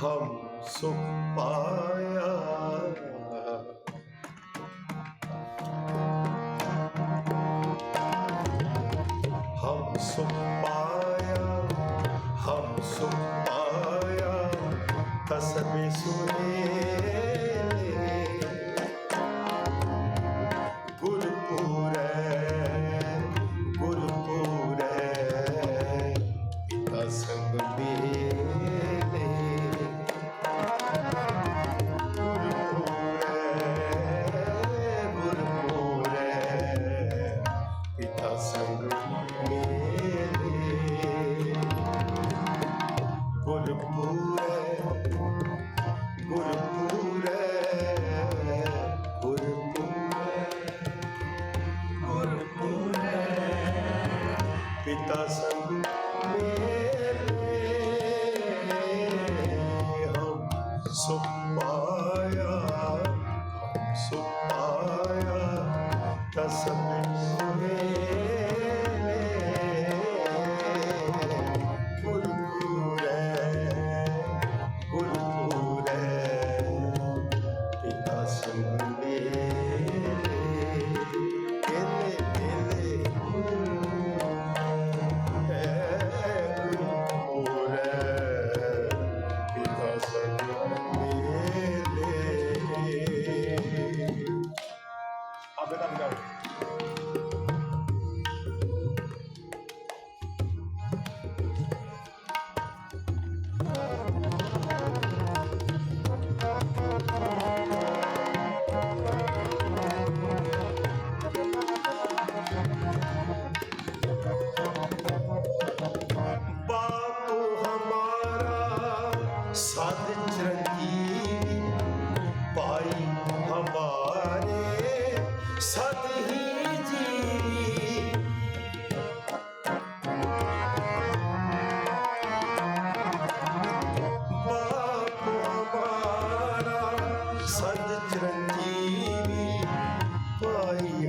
हम सुख पाए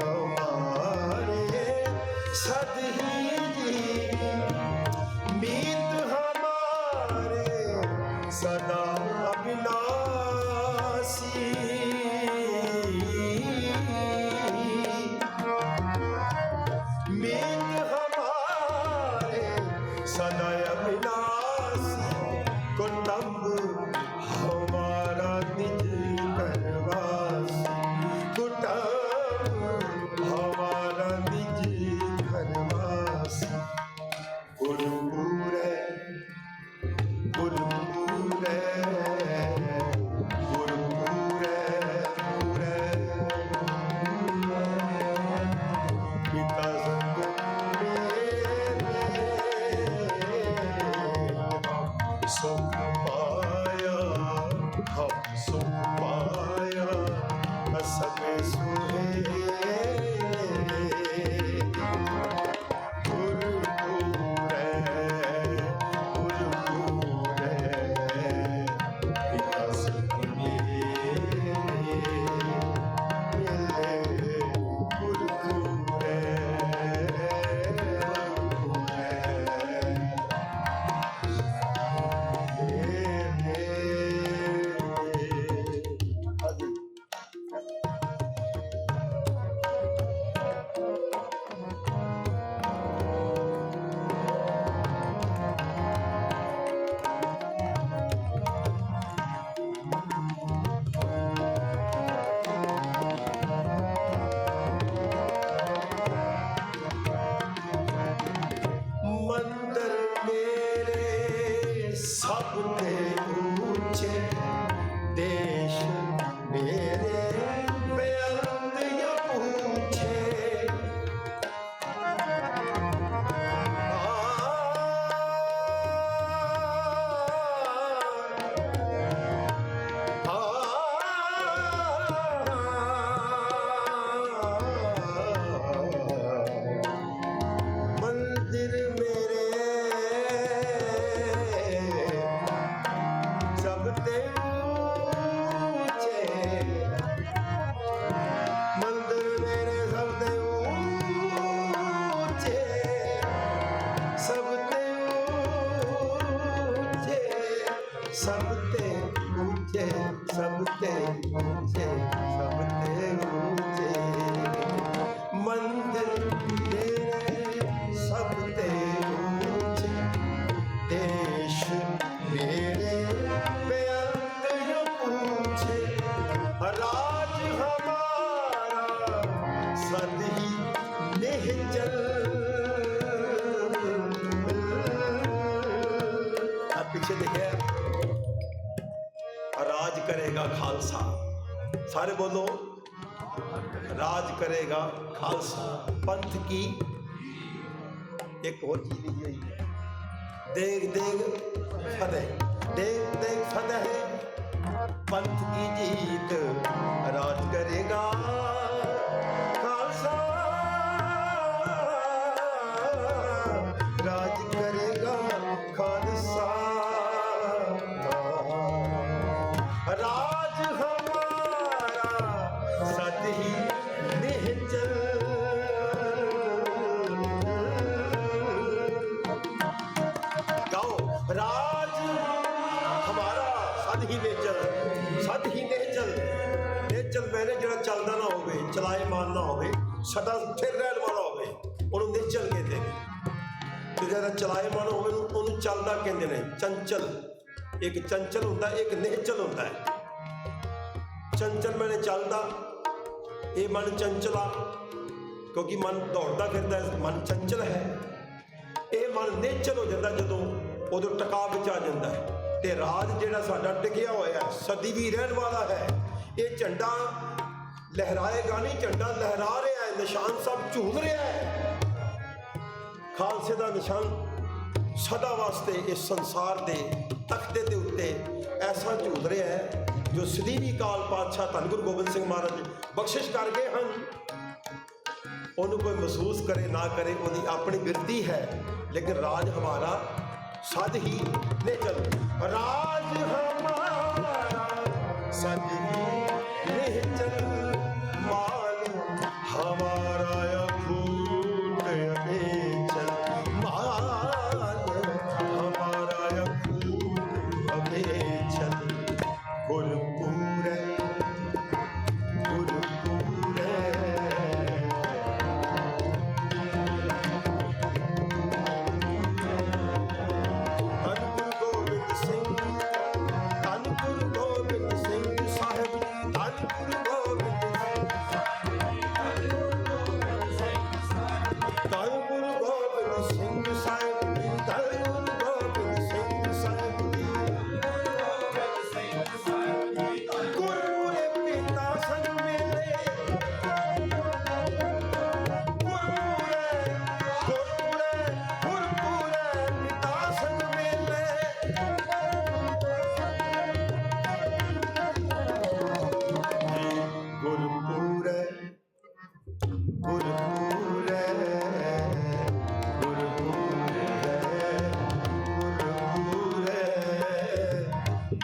हमारे सद ही जीवी मीत हमारे सदा सबके ਆ ਪਿੱਛੇ ਰਾਜ ਕਰੇਗਾ ਖਾਲਸਾ। ਸਾਰੇ ਬੋਲੋ, ਰਾਜ ਕਰੇਗਾ ਖਾਲਸਾ। ਪੰਥ ਕੀ? ਇੱਕ ਹੋਰ ਚੀਜ਼ ਲਿਖੀ ਹੋਈ ਹੈ। ਦੇਗ ਦੇਗ, ਫਤਿਹ। ਦੇਗ ਦੇਗ, ਫਤਿਹ। ਪੰਥ ਕੀ ਜੀਤ? ਰਾਜ ਕਰੇਗਾ ਹੋਵੇ ਫਿਰ ਰਹਿਣ ਵਾਲਾ ਹੋਵੇ। ਉਹਨੂੰ ਨੇਚਲ ਕਹਿੰਦੇ ਨੇ। ਤੇ ਜਿਹੜਾ ਚਲਾਏਮਾਨ ਹੋਵੇ ਉਹਨੂੰ- ਚੱਲਦਾ ਕਹਿੰਦੇ ਨੇ, ਚੰਚਲ। ਇੱਕ ਚੰਚਲ ਹੁੰਦਾ, ਇੱਕ ਨੇਚਲ ਹੁੰਦਾ ਹੈ। ਚੰਚਲ ਮੈਨੇ ਚੱਲਦਾ, ਇਹ ਮਨ ਚੰਚਲਾ, ਕਿਉਂਕਿ ਮਨ ਦੌੜਦਾ ਫਿਰਦਾ ਹੈ, ਮਨ ਚੰਚਲ ਹੈ। ਇਹ ਮਨ ਨਿശ്ਚਲ ਹੋ ਜਾਂਦਾ ਜਦੋਂ ਉਦੋਂ ਟਿਕਾ ਵਿੱਚ ਆ ਜਾਂਦਾ ਹੈ। ਤੇ ਰਾਜ ਜਿਹੜਾ ਸਾਡਾ ਟਿਕਿਆ ਹੋਇਆ ਹੈ, ਸਦੀ ਵੀ ਰਹਿਣ ਵਾਲਾ ਹੈ। ਇਹ ਝੰਡਾ ਲਹਿਰਾਏਗਾ ਨਹੀਂ, ਝੰਡਾ ਲਹਿਰਾ ਰਿਹਾ ਨਿਸ਼ਾਨ ਸਭ ਝੂਮ ਰਿਹਾ ਹੈ। ਖਾਲਸੇ ਦਾ ਨਿਸ਼ਾਨ ਸਦਾ ਵਾਸਤੇ ਇਸ ਸੰਸਾਰ ਦੇ ਤਖਤੇ ਦੇ ਉੱਤੇ ਐਸਾ ਝੂਲ ਰਿਹਾ ਹੈ, ਜੋ ਸਦੀਵੀ ਕਾਲ ਪਾਤਸ਼ਾਹ ਧੰਨ ਗੁਰੂ ਗੋਬਿੰਦ ਸਿੰਘ ਮਹਾਰਾਜ ਬਖਸ਼ਿਸ਼ ਕਰ ਗਏ ਹਨ। ਉਹਨੂੰ ਕੋਈ ਮਹਿਸੂਸ ਕਰੇ, ਨਾ ਕਰੇ, ਉਹਦੀ ਆਪਣੀ ਗਿਰਦੀ ਹੈ, ਲੇਕਿਨ ਰਾਜ ਹਮਾਰਾ ਸਦ ਹੀ ਨੇ ਚਲ ਰਾਜ ਹਮਾਰਾ ਸਦ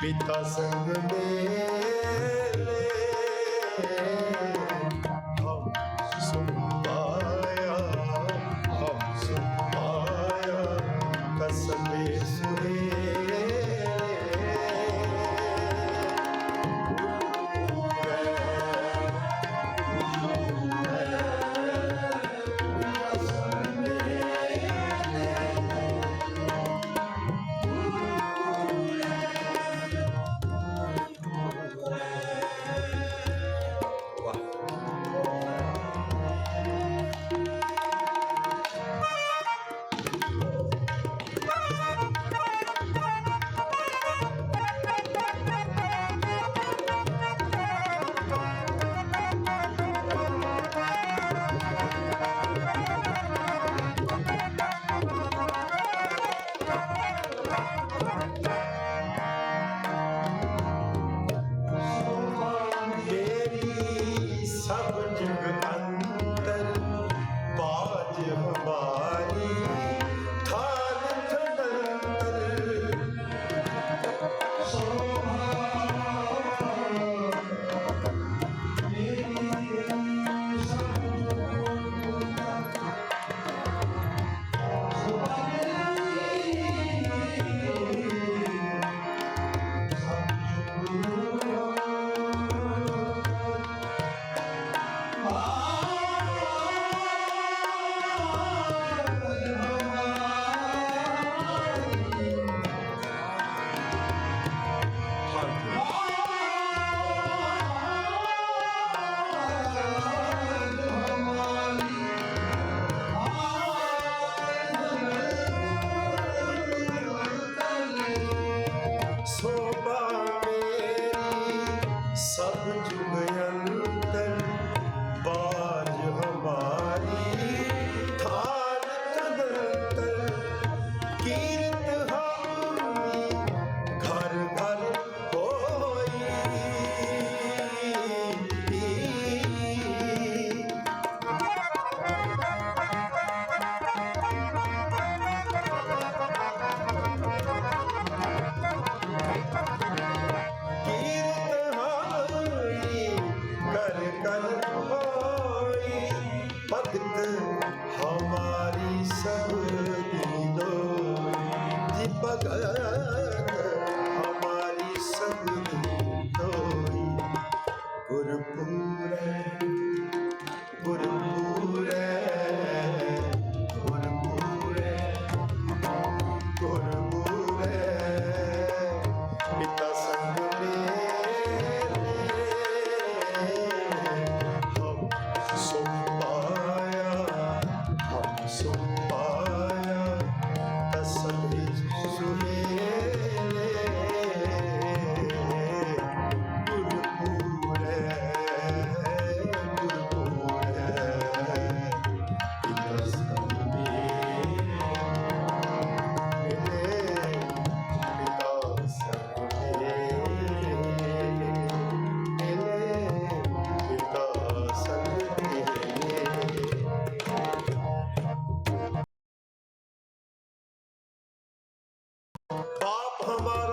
ਪਿਤਾ ਸੰਗ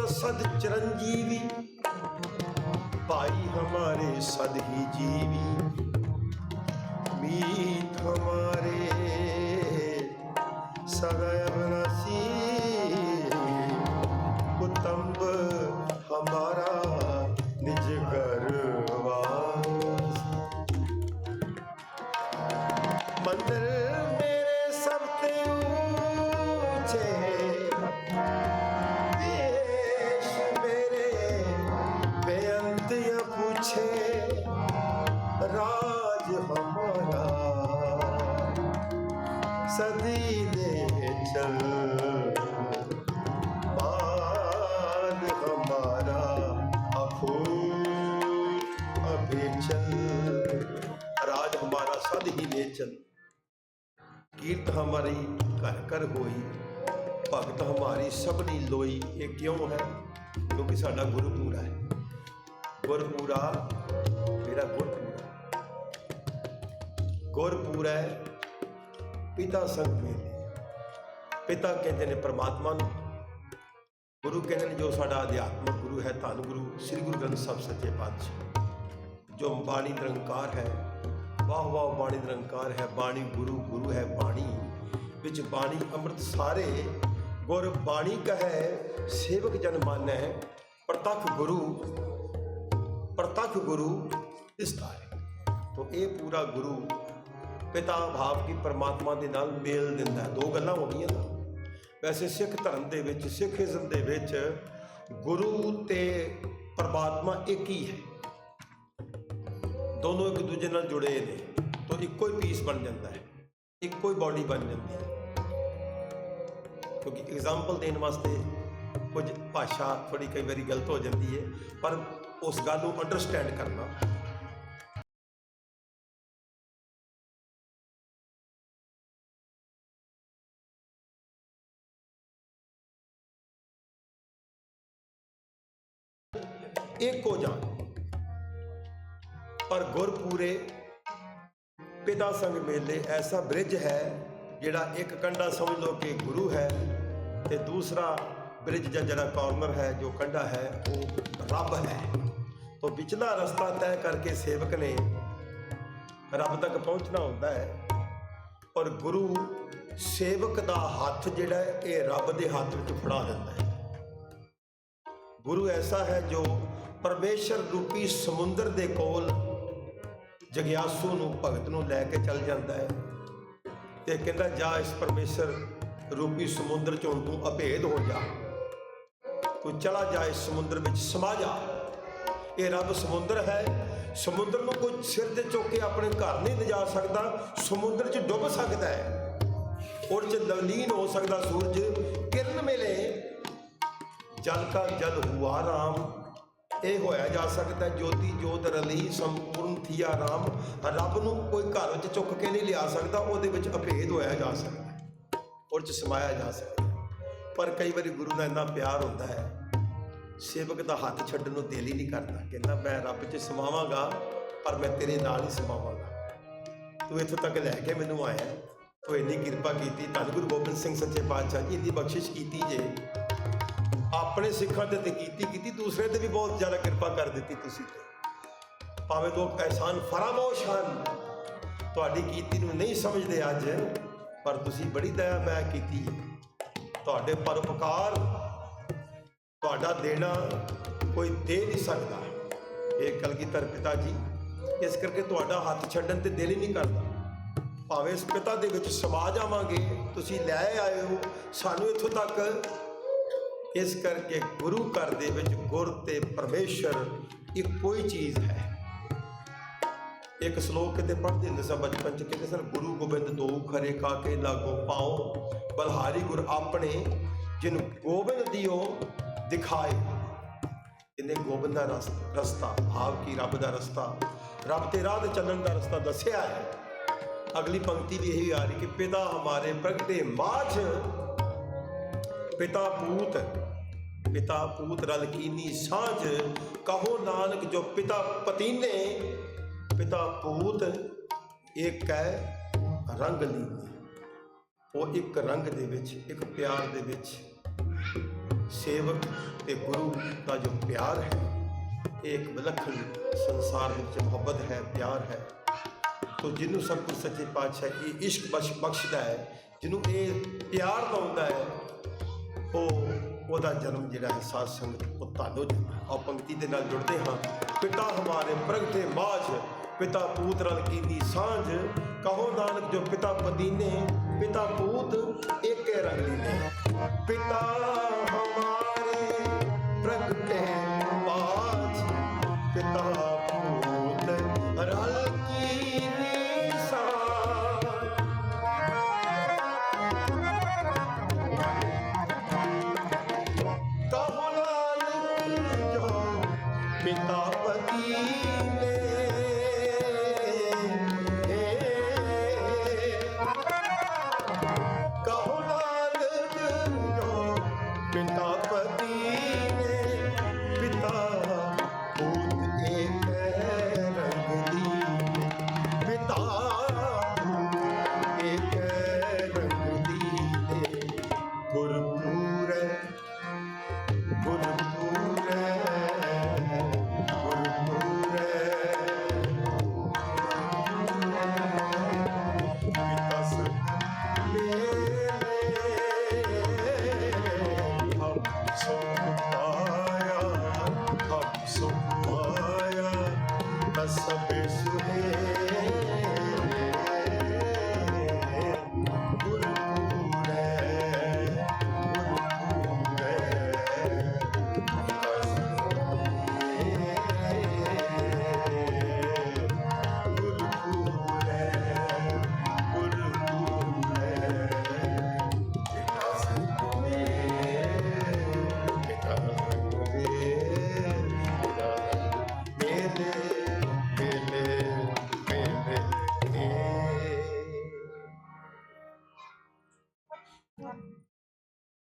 सद चिरंजीवी भाई हमारे सद ही जीवी मीत हमारे सगय अविनाशी ਗੁਰਪੂਰਾ ਹੈ ਪਿਤਾ ਸੰਗ ਮੇਲੇ। ਪਿਤਾ ਕਹਿੰਦੇ ਨੇ ਪ੍ਰਮਾਤਮਾ ਨੂੰ, ਗੁਰੂ ਕਹਿੰਦੇ ਨੇ ਜੋ ਸਾਡਾ ਅਧਿਆਤਮਿਕ ਗੁਰੂ ਹੈ, ਧੰਨ ਗੁਰੂ, ਸ੍ਰੀ ਗੁਰੂ ਗ੍ਰੰਥ ਸਾਹਿਬ ਸੱਚੇ ਪਾਤਸ਼ਾਹ। ਜੋ ਬਾਣੀ ਨਿਰੰਕਾਰ ਹੈ, ਵਾਹ ਵਾਹ ਬਾਣੀ ਨਿਰੰਕਾਰ ਹੈ, ਬਾਣੀ ਗੁਰੂ ਗੁਰੂ ਹੈ ਬਾਣੀ, ਵਿੱਚ ਬਾਣੀ ਅੰਮ੍ਰਿਤ ਸਾਰੇ, ਗੁਰ ਬਾਣੀ ਕਹੈ, ਸੇਵਕ ਜਨ ਮਾਨੈ, ਪ੍ਰਤੱਖ ਗੁਰੂ ਪ੍ਰਤੱਖ ਗੁਰੂ ਇਸ ਹੈ ਤੋ ਇਹ ਪੂਰਾ ਗੁਰੂ ਪਿਤਾ ਭਾਵ ਕੀ ਪਰਮਾਤਮਾ ਦੇ ਨਾਲ ਮੇਲ ਦਿੰਦਾ ਦੋ ਗੱਲਾਂ ਹੋ ਗਈਆਂ ਨਾ ਵੈਸੇ ਸਿੱਖ ਧਰਮ ਦੇ ਵਿੱਚ ਸਿੱਖੀਜ਼ਮ ਦੇ ਵਿੱਚ ਗੁਰੂ ਤੇ ਪਰਮਾਤਮਾ ਇੱਕ ਹੀ ਹੈ। ਦੋਨੋਂ ਇੱਕ ਦੂਜੇ ਨਾਲ ਜੁੜੇ ਨੇ ਤਾਂ ਇੱਕੋ ਹੀ ਪੀਸ ਬਣ ਜਾਂਦਾ ਹੈ। ਇੱਕੋ ਹੀ ਬਾਡੀ ਬਣ ਜਾਂਦੀ ਹੈ। ਕਿਉਂਕਿ ਐਗਜ਼ਾਮਪਲ ਦੇਣ ਵਾਸਤੇ ਕੁਝ ਭਾਸ਼ਾ ਥੋੜੀ ਕਈ ਵਾਰੀ ਗਲਤ ਹੋ ਜਾਂਦੀ ਹੈ, ਪਰ ਉਸ ਗੱਲ ਨੂੰ ਅੰਡਰਸਟੈਂਡ ਕਰਨਾ ਇੱਕ ਹੋ ਜਾਣ। ਪਰ ਗੁਰਪੂਰੇ ਪਿਤਾ ਸੰਗ ਮੇਲੇ ਐਸਾ ਬ੍ਰਿਜ ਹੈ ਜਿਹੜਾ ਇੱਕ ਕੰਡਾ ਸਮਝ ਲਓ ਕਿ ਗੁਰੂ ਹੈ ਤੇ ਦੂਸਰਾ ਬ੍ਰਿਜ ਜਾਂ ਜਿਹੜਾ ਕਾਰਨਰ ਹੈ, ਜੋ ਕੰਡਾ ਹੈ, ਉਹ ਰੱਬ ਹੈ। ਤੋਂ ਵਿਚਲਾ ਰਸਤਾ ਤੈਅ ਕਰਕੇ ਸੇਵਕ ਨੇ ਰੱਬ ਤੱਕ ਪਹੁੰਚਣਾ ਹੁੰਦਾ ਹੈ ਔਰ ਗੁਰੂ ਸੇਵਕ ਦਾ ਹੱਥ ਜਿਹੜਾ ਇਹ ਰੱਬ ਦੇ ਹੱਥ ਵਿੱਚ ਫੜਾ ਦਿੰਦਾ ਹੈ। ਗੁਰੂ ਐਸਾ ਹੈ ਜੋ ਪਰਮੇਸ਼ਰ ਰੂਪੀ ਸਮੁੰਦਰ ਦੇ ਕੋਲ ਜਗਿਆਸੂ ਨੂੰ, ਭਗਤ ਨੂੰ ਲੈ ਕੇ ਚੱਲ ਜਾਂਦਾ ਹੈ ਤੇ ਕਹਿੰਦਾ, ਜਾ ਇਸ ਪਰਮੇਸ਼ਰ ਰੂਪੀ ਸਮੁੰਦਰ ਚੋਂ ਤੂੰ ਅਭੇਦ ਹੋ ਜਾ। ਤੂੰ ਚਲਾ ਜਾ ਇਸ ਸਮੁੰਦਰ ਵਿੱਚ, ਸਮਾ ਜਾ। ਇਹ ਰੱਬ ਸਮੁੰਦਰ ਹੈ। ਸਮੁੰਦਰ ਨੂੰ ਕੋਈ ਸਿਰ ਤੇ ਚੁੱਕ ਕੇ ਆਪਣੇ ਘਰ ਨਹੀਂ ਲਿਜਾ ਸਕਦਾ। ਸਮੁੰਦਰ 'ਚ ਡੁੱਬ ਸਕਦਾ ਹੈ। ਔਰ 'ਚ ਲਵਲੀਨ ਹੋ ਸਕਦਾ ਸੂਰਜ। ਕਿਰਨ ਮਿਲੇ। ਜਲ ਕਾ ਜਲ ਹੁਆ ਰਾਮ। ਇਹ ਹੋਇਆ ਜਾ ਸਕਦਾ ਜੋਤੀ ਜੋਤ ਰਲੀ ਸੰਪੂਰਨ ਥੀਆ ਰਾਮ, ਰੱਬ ਨੂੰ ਕੋਈ ਘਰ ਵਿੱਚ ਚੁੱਕ ਕੇ ਨਹੀਂ ਲਿਆ ਸਕਦਾ, ਉਹਦੇ ਵਿੱਚ ਅਭੇਦ ਹੋਇਆ ਜਾ ਸਕਦਾ ਹੈ। ਚ ਸਮਾਇਆ ਜਾ ਸਕਦਾ ਪਰ ਕਈ ਵਾਰੀ ਗੁਰੂ ਦਾ ਇੰਨਾ ਪਿਆਰ ਹੁੰਦਾ ਹੈ, ਸੇਵਕ ਦਾ ਹੱਥ ਛੱਡਣ ਨੂੰ ਦਿਲ ਹੀ ਨਹੀਂ ਕਰਦਾ, ਕਹਿੰਦਾ ਮੈਂ ਰੱਬ 'ਚ ਸਮਾਵਾਂਗਾ, ਪਰ ਮੈਂ ਤੇਰੇ ਨਾਲ ਹੀ ਸਮਾਵਾਂਗਾ ਤੂੰ ਇੱਥੋਂ ਤੱਕ ਲੈ ਕੇ ਮੈਨੂੰ ਆਇਆ, ਤੂੰ ਇੰਨੀ ਕਿਰਪਾ ਕੀਤੀ, ਧੰਨ ਗੁਰੂ ਗੋਬਿੰਦ ਸਿੰਘ ਸੱਚੇ ਪਾਤਸ਼ਾਹ ਜੀ ਦੀ ਬਖਸ਼ਿਸ਼ ਕੀਤੀ ਜੇ ਆਪਣੇ ਸਿੱਖਾਂ ਤੇ ਤੇ ਕੀਤੀ ਕੀਤੀ ਦੂਸਰੇ ਤੇ ਵੀ ਬਹੁਤ ਜ਼ਿਆਦਾ ਕਿਰਪਾ ਕਰ ਦਿੱਤੀ ਤੁਸੀਂ ਤੇ। ਭਾਵੇਂ ਲੋਕ ਐਹਸਾਨ ਫਰਾਮੋਸ਼ ਹਨ, ਤੁਹਾਡੀ ਕੀਤੀ ਨੂੰ ਨਹੀਂ ਸਮਝਦੇ ਅੱਜ, ਪਰ ਤੁਸੀਂ ਬੜੀ ਦਇਆ ਮੈਂ ਕੀਤੀ ਤੁਹਾਡੇ ਪਰਉਪਕਾਰ, ਤੁਹਾਡਾ ਦੇਣਾ ਕੋਈ ਦੇ ਨਹੀਂ ਸਕਦਾ। ਇਹ ਕਲਗੀਧਰ ਪਿਤਾ ਜੀ, ਇਸ ਕਰਕੇ ਤੁਹਾਡਾ ਹੱਥ ਛੱਡਣ ਤੇ ਦਿਲ ਹੀ ਨਹੀਂ ਕਰਦਾ। ਭਾਵੇਂ ਇਸ ਪਿਤਾ ਦੇ ਵਿੱਚ ਸਮਾ ਜਾਵਾਂਗੇ, ਤੁਸੀਂ ਲੈ ਆਏ ਹੋ, ਸਾਨੂੰ ਇੱਥੋਂ ਤੱਕ ਇਸ ਕਰਕੇ ਗੁਰੂ ਘਰ ਦੇ ਵਿੱਚ ਗੁਰ ਤੇ ਪਰਮੇਸ਼ਰ ਇੱਕੋ ਹੀ ਚੀਜ਼ ਹੈ। ਇੱਕ ਸ਼ਲੋਕ ਕਿਤੇ ਪੜ੍ਹਦੇ ਹੁੰਦੇ ਸਾਂ ਬਚਪਨ ਚ, ਕਹਿੰਦੇ ਸਰ ਗੁਰੂ ਗੋਬਿੰਦ ਦੋ ਖਰੇ ਕਾ ਕੇ ਲਾਗੋ ਪਾਓ, ਬਲਹਾਰੀ ਗੁਰ ਆਪਣੇ ਜਿਨ ਗੋਬਿੰਦ ਦਿਓ ਦਿਖਾਏ। ਇਹਨੇ ਗੋਬਿੰਦ ਦਾ ਰਸ- ਰਸਤਾ, ਭਾਵ ਕੀ ਰੱਬ ਦਾ ਰਸਤਾ, ਰੱਬ ਤੇ ਰਾਹ ਤੇ ਚੱਲਣ ਦਾ ਰਸਤਾ ਦੱਸਿਆ ਹੈ। ਅਗਲੀ ਪੰਕਤੀ ਵੀ ਇਹੀ ਆ ਰਹੀ ਕਿ, ਪਿਤਾ ਹਮਾਰੇ ਪ੍ਰਗਟੇ ਮਾਝ, ਪਿਤਾ ਪੂਤ ਪਿਤਾ ਪੂਤ ਰਲ ਕੀਨੀ ਸਾਂਝ, ਕਹੋ ਨਾਨਕ ਜੋ ਪਿਤਾ ਪਤੀਨੇ। ਪਿਤਾ ਪੂਤ ਇੱਕ ਹੈ ਰੰਗ ਲੀਨੇ ਉਹ ਇੱਕ ਰੰਗ ਦੇ ਵਿੱਚ, ਇੱਕ ਪਿਆਰ ਦੇ ਵਿੱਚ ਸੇਵਕ ਤੇ ਗੁਰੂ ਦਾ ਜੋ ਪਿਆਰ ਹੈ, ਇਹ ਇੱਕ ਵਿਲੱਖਣ ਸੰਸਾਰ ਵਿੱਚ ਮੁਹੱਬਤ ਹੈ, ਪਿਆਰ ਹੈ। ਤੋ ਜਿਹਨੂੰ ਸਭ ਕੁਝ ਸੱਚੇ ਪਾਤਸ਼ਾਹ ਇਹ ਇਸ਼ਕ ਬਖਸ਼ ਬਖਸ਼ਦਾ ਹੈ, ਜਿਹਨੂੰ ਇਹ ਪਿਆਰ ਲਾਉਂਦਾ ਹੈ, ਉਹ ਉਹਦਾ ਜਨਮ ਜਿਹੜਾ ਹੈ ਸਾਧ ਸੰਗਤ ਪੁੱਤਾਨੋ ਆ ਪੰਕਤੀ ਦੇ ਨਾਲ ਜੁੜਦੇ ਹਾਂ। ਪਿਤਾ ਹਮਾਰੇ ਪ੍ਰਗਟੇ ਮਾਝ, ਪਿਤਾ ਪੂਤ ਰਲ ਕੀਨੀ ਸਾਂਝ। ਕਹੋ ਨਾਨਕ ਜੋ ਪਿਤਾ ਪਦੀਨੇ, ਪਿਤਾ ਪੂਤ ਏਕੇ ਰੰਗ ਲੀਨੇ। ਪਿਤਾ ਹਮਾਰੇ ਪ੍ਰਗਟੇ